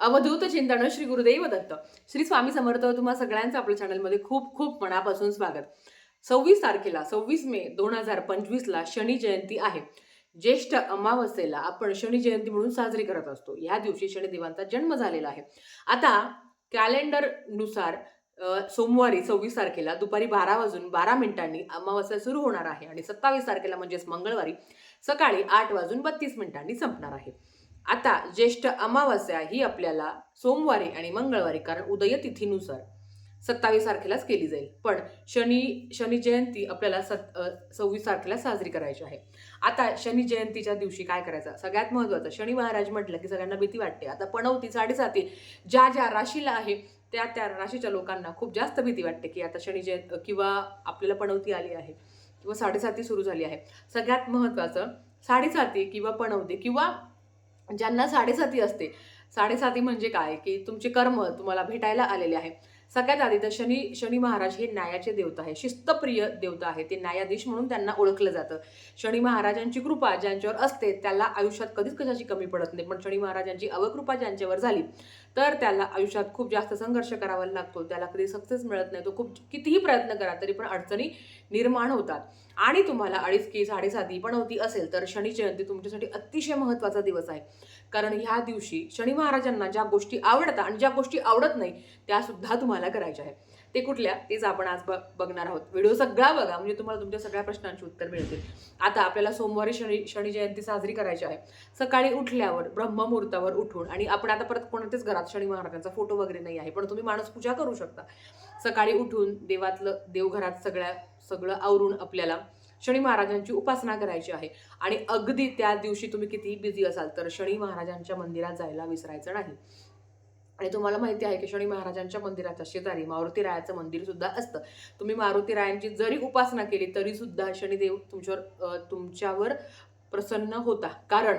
अवधूत चिंतन श्री गुरुदेव दत्त. श्री स्वामी समर्थ तुम्हा सगळ्यांचं आपल्या चॅनलमध्ये खूप खूप मनापासून स्वागत. सव्वीस तारखेला सव्वीस मे दोन हजार पंचवीसला शनी जयंती आहे. ज्येष्ठ अमावस्येला आपण शनी जयंती म्हणून साजरी करत असतो. या दिवशी शनिदेवांचा जन्म झालेला आहे. आता कॅलेंडरनुसार सोमवारी सव्वीस तारखेला दुपारी बारा वाजून बारा मिनिटांनी अमावस्या सुरू होणार आहे आणि सत्तावीस तारखेला म्हणजेच मंगळवारी सकाळी आठ वाजून बत्तीस मिनिटांनी संपणार आहे. आता ज्येष्ठ अमावस्या ही आपल्याला सोमवारी आणि मंगळवारी कारण उदय तिथीनुसार सत्तावीस तारखेलाच केली जाईल. पण शनी शनी जयंती आपल्याला सत सव्वीस तारखेला साजरी करायची आहे. आता शनी जयंतीच्या दिवशी काय करायचं? सगळ्यात महत्त्वाचं शनी महाराज म्हटलं की सगळ्यांना भीती वाटते. आता पणवती साडेसाती ज्या ज्या राशीला आहे त्या त्या राशीच्या लोकांना खूप जास्त भीती वाटते की आता शनी जयंत किंवा आपल्याला पणवती आली आहे किंवा साडेसाती सुरू झाली आहे. सगळ्यात महत्त्वाचं साडेसाती किंवा पणवती किंवा ज्यांना साडेसाती असते. साडेसाती म्हणजे काय? की तुमचे कर्म तुम्हाला भेटायला आलेले आहे. सगळ्यात आधी तर शनी शनी महाराज हे न्यायाचे देवता आहे. शिस्तप्रिय देवता आहे. ते न्यायाधीश म्हणून त्यांना ओळखलं जातं. शनी महाराजांची कृपा ज्यांच्यावर असते त्याला आयुष्यात कधीच कशाची कमी पडत नाही. पण शनी महाराजांची अवकृपा ज्यांच्यावर झाली तर त्याला आयुष्यात खूप जास्त संघर्ष करावा लागतो. त्याला कधी सक्सेस मिळत नाही. तो खूप कितीही प्रयत्न करा तरी पण अडचणी निर्माण होतात. आणि तुम्हाला अडीच की साडेसाती पण होती असेल तर शनी जयंती तुमच्यासाठी अतिशय महत्त्वाचा दिवस आहे. कारण ह्या दिवशी शनी महाराजांना ज्या गोष्टी आवडतात आणि ज्या गोष्टी आवडत नाही त्यासुद्धा तुम्हाला करायच्या आहे ते कुठल्या? तेच आपण आज ब बघणार आहोत. व्हिडिओ सगळा बघा. म्हणजे तुम्हाला तुमच्या सगळ्या प्रश्नांची उत्तर मिळतील. आता आपल्याला सोमवारी शनी शनी जयंती साजरी करायची आहे. सकाळी उठल्यावर ब्रह्ममुहूर्तावर उठून आणि आपण आता परत कोणत्याच घरात शनी महाराजांचा फोटो वगैरे नाही आहे पण तुम्ही माणूस पूजा करू शकता. सकाळी उठून देवातलं देवघरात सगळ्या सगळं आवरून आपल्याला शनी महाराजांची उपासना करायची आहे. आणि अगदी त्या दिवशी तुम्ही कितीही बिझी असाल तर शनी महाराजांच्या मंदिरात जायला विसरायचं नाही. आणि तुम्हाला माहिती आहे की शनी महाराजांच्या मंदिराच्या शेजारी मारुती रायाचं मंदिर सुद्धा असतं. तुम्ही मारुती रायांची जरी उपासना केली तरी सुद्धा शनिदेव तुमच्यावर तुमच्यावर प्रसन्न होता. कारण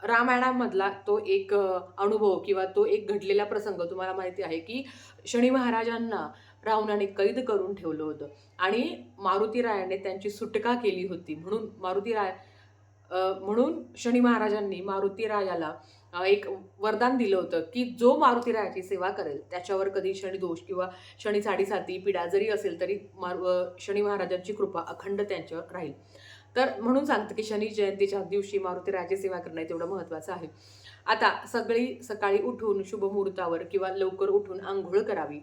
रामायणामधला तो एक अनुभव किंवा तो एक घडलेला प्रसंग तुम्हाला माहिती आहे की शनी महाराजांना रावणाने कैद करून ठेवलं होतं. आणि मारुती रायाने त्यांची सुटका केली होती. म्हणून मारुती राय म्हणून शनी महाराजांनी मारुतीरायाला एक वरदान दिलं होतं की जो मारुती रायाची सेवा करेल त्याच्यावर कधी शनी दोष किंवा शनी साडेसाती पिडा जरी असेल तरी मारु शनी महाराजांची कृपा अखंड त्यांच्यावर राहील. तर म्हणून सांगतं की शनी जयंतीच्या दिवशी मारुती रायाची सेवा करणं तेवढं महत्त्वाचं आहे. आता सगळी सकाळी उठून शुभ मुहूर्तावर किंवा लवकर उठून आंघोळ करावी.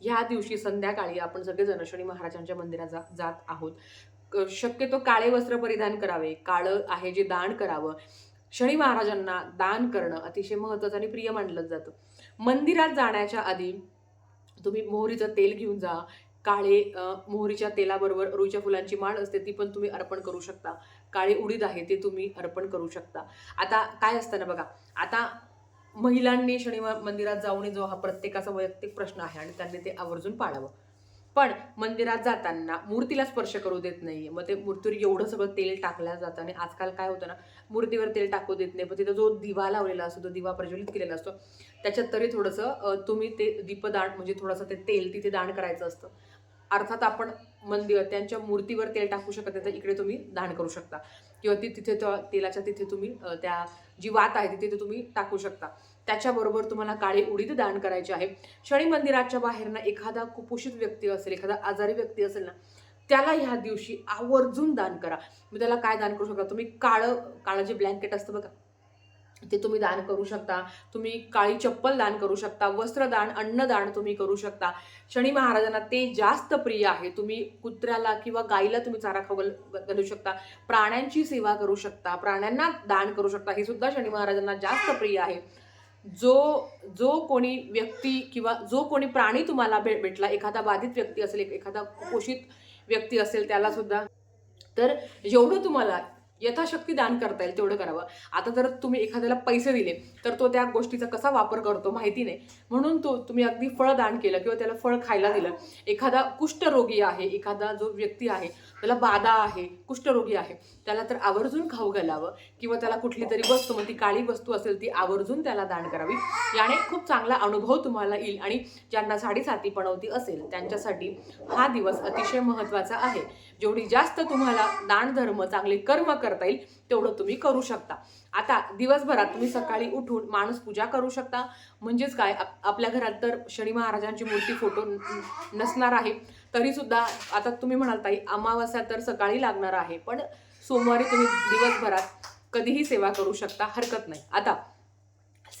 ह्या दिवशी संध्याकाळी आपण सगळेजण शनी महाराजांच्या मंदिरात जा जात आहोत. शक्यतो काळे वस्त्र परिधान करावे. काळं आहे जे दान करावं. शनी महाराजांना दान करणं अतिशय महत्त्वाचं आणि प्रिय मानलं जातं. मंदिरात जाण्याच्या आधी तुम्ही मोहरीचं तेल घेऊन जा. काळे मोहरीच्या तेलाबरोबर रुईच्या फुलांची माळ असते ती पण तुम्ही अर्पण करू शकता. काळे उडीद आहे ते तुम्ही अर्पण करू शकता. आता काय असतं ना बघा आता महिलांनी शनिवार मंदिरात जाऊन जो हा प्रत्येकाचा वैयक्तिक प्रश्न आहे आणि त्यांनी ते आवर्जून पाळावं. पण मंदिरात जाताना मूर्तीला स्पर्श करू देत नाही मग ते मूर्तीवर एवढं सगळं तेल टाकलं जातं आणि आजकाल काय होतं ना मूर्तीवर तेल टाकू देत नाही. पण तिथं जो दिवा लावलेला असतो तो दिवा प्रज्वलित केलेला असतो त्याच्यात तरी थोडंसं तुम्ही ते दीपदान म्हणजे थोडंसं ते तेल तिथे दान करायचं असतं. अर्थात आपण मंदिर त्यांच्या मूर्तीवर तेल टाकू शकत नाही तर इकडे तुम्ही दान करू शकता. किंवा ती तिथे त्या तेलाच्या तिथे तुम्ही त्या जी वात आहे तिथे तुम्ही टाकू शकता. त्याच्याबरोबर तुम्हाला काळे उडीद दान करायचे आहे. शनी मंदिराच्या बाहेर ना एखादा कुपोषित व्यक्ती असेल एखादा आजारी व्यक्ती असेल ना त्याला ह्या दिवशी आवर्जून दान करा. मी त्याला काय दान करू शकता? तुम्ही काळं काळं जे ब्लँकेट असतं बघा ते तुम्ही दान करू शकता. तुम्ही काळी चप्पल दान करू शकता वस्त्रदान अन्नदान तुम्ही करू शकता. शनी महाराजांना ते जास्त प्रिय आहे. तुम्ही कुत्र्याला किंवा गाईला तुम्ही चारा खाऊ घालू शकता. प्राण्यांची सेवा करू शकता. प्राण्यांना दान करू शकता. हे सुद्धा शनी महाराजांना जास्त प्रिय आहे. जो जो कोणी व्यक्ती किंवा जो कोणी प्राणी तुम्हाला भेट भेटला एखादा बाधित व्यक्ती असेल एक- एखादा कुपोषित व्यक्ती असेल त्याला सुद्धा तर जेवढं तुम्हाला यथाशक्ती दान करता येईल तेवढं करावं. आता जर तुम्ही एखाद्याला पैसे दिले तर तो त्या गोष्टीचा कसा वापर करतो माहिती नाही. म्हणून तो तुम्ही अगदी फळ दान केलं किंवा त्याला फळ खायला दिलं. एखादा कुष्ठरोगी आहे एखादा जो व्यक्ती आहे त्याला बाधा आहे कुष्ठरोगी आहे त्याला तर आवर्जून खाऊ घालावं किंवा त्याला कुठली तरी वस्तू मग ती काळी वस्तू असेल ती आवर्जून त्याला दान करावी. याने खूप चांगला अनुभव तुम्हाला येईल आणि ज्यांना साडेसाती पणवती असेल त्यांच्यासाठी हा दिवस अतिशय महत्त्वाचा आहे. जेवढी जास्त तुम्हाला दान धर्म चांगले कर्म कर करता येईल तेवढं तुम्ही करू शकता. आता दिवसभरात तुम्ही सकाळी उठून माणूस पूजा करू शकता. म्हणजेच काय आपल्या घरात तर शनी महाराजांची मूर्ती फोटो नसणार आहे तरी सुद्धा आता तुम्ही म्हणाल ताई अमावस्या तर सकाळी लागणार आहे पण सोमवारी तुम्ही दिवसभरात कधीही सेवा करू शकता हरकत नाही. आता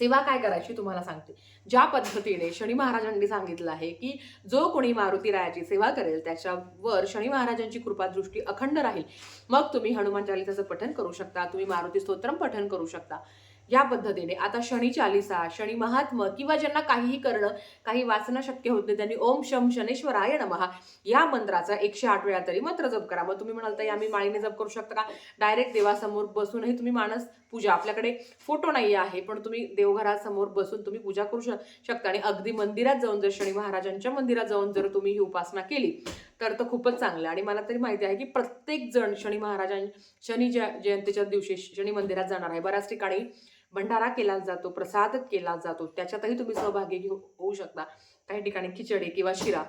सेवा काय करायची तुम्हाला सांगते. ज्या पद्धतीने शनी महाराजांनी सांगितलं आहे की जो कोणी मारुती रायाची सेवा करेल त्याच्यावर शनी महाराजांची कृपा दृष्टी अखंड राहील. मग तुम्ही हनुमान चालिसाचं पठण करू शकता तुम्ही मारुती स्तोत्रम पठण करू शकता. या पद्धतीने. आता शनी चालिसा शनी महात्म किंवा ज्यांना काहीही करणं काही वाचणं शक्य होत नाही त्यांनी ओम शम शनेश्वराय नमहा या मंत्राचा एकशे आठ वेळा तरी मंत्र जप करा. मग तुम्ही म्हणाल तर आम्ही माळीने जप करू शकता का? डायरेक्ट देवासमोर बसूनही तुम्ही माणस पूजा. आपल्याकडे फोटो नाही आहे पण तुम्ही देवघरासमोर बसून तुम्ही पूजा करू शकता. आणि अगदी मंदिरात जाऊन जर शनी महाराजांच्या मंदिरात जाऊन जर तुम्ही ही उपासना केली तर तर खूपच चांगलं आणि मला तरी माहिती आहे की प्रत्येक जण शनी महाराजां शनी जय जयंतीच्या दिवशी शनी मंदिरात जाणार आहे. बऱ्याच ठिकाणी भंडारा केला जातो प्रसाद केला जातो. त्याच्यातही तुम्ही सहभागी घेऊ होऊ शकता. काही ठिकाणी खिचडी किंवा शिरा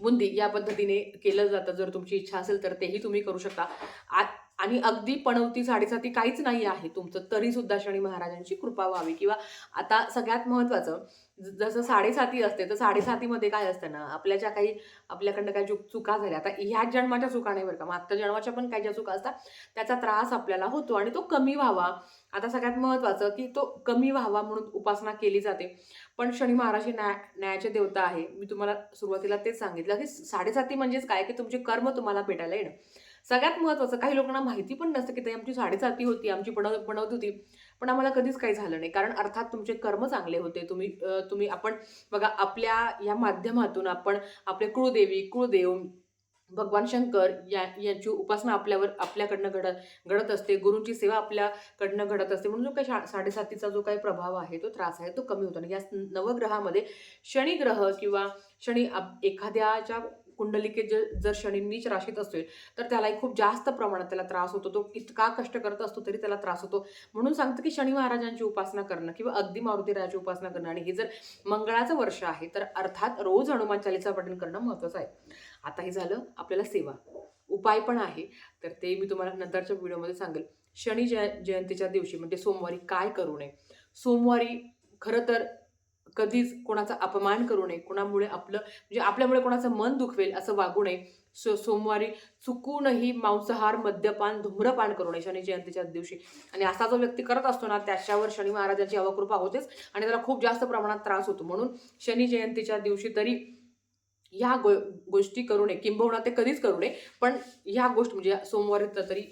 बुंदी या पद्धतीने केलं जातं. जर तुमची इच्छा असेल तर तेही तुम्ही करू शकता. आणि अगदी पणवती साडेसाती काहीच नाही आहे तुमचं. तरी सुद्धा शनी महाराजांची कृपा व्हावी. किंवा आता सगळ्यात महत्त्वाचं जसं साडेसाती असते तर साडेसातीमध्ये काय असतं ना आपल्या ज्या काही आपल्याकडनं काही चुक चुका झाल्या आता ह्या जन्माच्या चुका नाही बरं का मागच्या जन्माच्या पण काही ज्या चुका असतात त्याचा त्रास आपल्याला होतो आणि तो कमी व्हावा. आता सगळ्यात महत्त्वाचं की तो कमी व्हावा म्हणून उपासना केली जाते. पण शनी महाराज हे न्याय न्यायाचे देवता आहे. मी तुम्हाला सुरुवातीला तेच सांगितलं की साडेसाती म्हणजेच काय? की तुमचे कर्म तुम्हाला भेटायला येणं. सगळ्यात महत्त्वाचं काही लोकांना माहिती पण नसतं की ते आमची साडेसाती होती आमची पणव पणवत होती. पण आम्हाला कधीच काही झालं नाही. कारण अर्थात तुमचे कर्म चांगले होते. तुम्ही तुम्ही आपण बघा आपल्या या माध्यमातून आपण आपले कुळदेवी कुळदेव भगवान शंकर या यांची उपासना आपल्यावर आपल्याकडनं घडत घडत असते. गुरूंची सेवा आपल्याकडनं घडत असते. म्हणून जो काही शा- साडेसातीचा जो काही प्रभाव आहे तो त्रास आहे तो कमी होतो. आणि या नवग्रहामध्ये शनिग्रह किंवा शनी एखाद्याच्या कुंडलिकेत जर जर शनी नीच राशीत असेल तर त्यालाही खूप जास्त प्रमाणात त्याला त्रास होतो. तो इतका कष्ट करत असतो तरी त्याला त्रास होतो. म्हणून सांगतं की शनी महाराजांची उपासना करणं किंवा अगदी मारुतीरायाची उपासना करणं आणि हे जर मंगळाचं वर्ष आहे तर अर्थात रोज हनुमान चालीसा पठण करणं महत्त्वाचं आहे. आता हे झालं आपल्याला सेवा. उपाय पण आहे. तर ते मी तुम्हाला नंतरच्या व्हिडिओमध्ये सांगेल. शनी जय जयंतीच्या दिवशी म्हणजे सोमवारी काय करू नये? सोमवारी खरं तर कधीच कोणाचा अपमान करू नये कोणामुळे आपलं म्हणजे आपल्यामुळे कोणाचं मन दुखवेल असं वागू नये. सो सोमवारी चुकूनही मांसाहार मद्यपान धूम्रपान करू नये शनी जयंतीच्या दिवशी. आणि असा जो व्यक्ती करत असतो ना त्याच्यावर शनी महाराजांची अवकृपा होतेच आणि त्याला खूप जास्त प्रमाणात त्रास होतो. म्हणून शनी जयंतीच्या दिवशी तरी ह्या गो गोष्टी करू नये. किंबहुना ते कधीच करू नये. पण ह्या गोष्ट म्हणजे सोमवारी तरी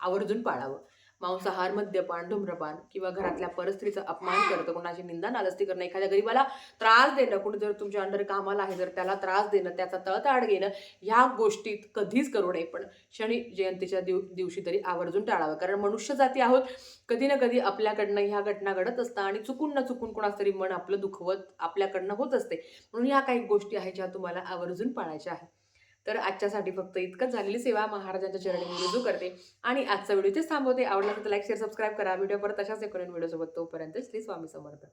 आवर्जून पाळावं. मांसाहार मद्यपान धूम्रपान किंवा घरातल्या परिस्थितीचा अपमान करतं कोणाची निंदा नालस्ती करणं एखाद्या गरीबाला त्रास देणं कोणी जर तुमच्या अंडर कामाला आहे जर त्याला त्रास देणं त्याचा तळताड घेणं ह्या गोष्टीत कधीच करू नये. पण शनी जयंतीच्या दिव दिवशी तरी आवर्जून टाळावं. कारण मनुष्य जाती आहोत कधी ना कधी आपल्याकडनं ह्या घटना घडत असतात आणि चुकून ना चुकून कोणाचं तरी मन आपलं दुखवत आपल्याकडनं होत असते. म्हणून ह्या काही गोष्टी आहेत ज्या तुम्हाला आवर्जून पाळायच्या आहेत. तर आजच्यासाठी फक्त इतकंच झालेली सेवा महाराजांच्या चरणी मी रुजू करते. आणि आजचा व्हिडिओ इथेच थांबवते. आवडला तर लाईक शेअर सबस्क्राईब करा. व्हिडिओ परत तशाच एक व्हिडिओ सोबत तोपर्यंत श्री स्वामी समर्थ.